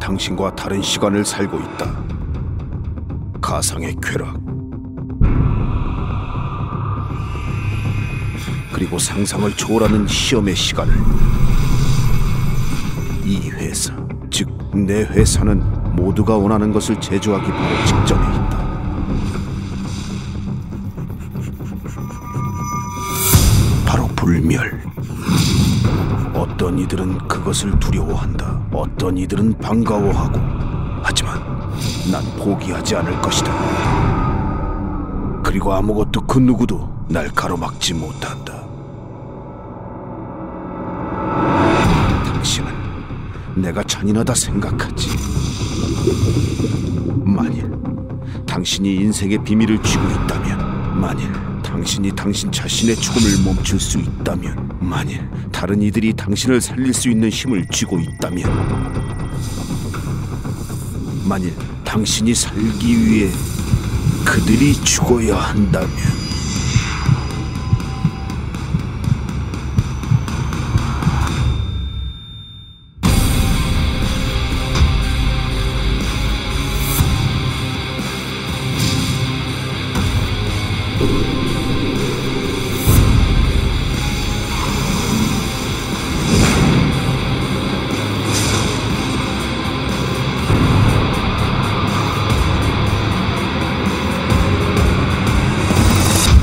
당신과 다른 시간을 살고 있다. 가상의 쾌락. 그리고 상상을 초월하는 시험의 시간을 이 회사, 즉 내 회사는 모두가 원하는 것을 제조하기 바로 직전에 있다. 바로 불멸. 어떤 이들은 그것을 두려워한다. 어떤 이들은 반가워하고. 하지만 난 포기하지 않을 것이다. 그리고 아무것도 그 누구도 날 가로막지 못한다. 당신은 내가 잔인하다 생각하지. 만일 당신이 인생의 비밀을 쥐고 있다면, 만일 당신이 당신 자신의 죽음을 멈출 수 있다면, 만일 다른 이들이 당신을 살릴 수 있는 힘을 쥐고 있다면, 만일 당신이 살기 위해 그들이 죽어야 한다면,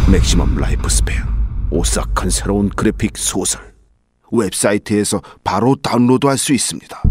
맥시멈 라이프 스페어 오싹한 새로운 그래픽 소설 웹사이트에서 바로 다운로드할 수 있습니다.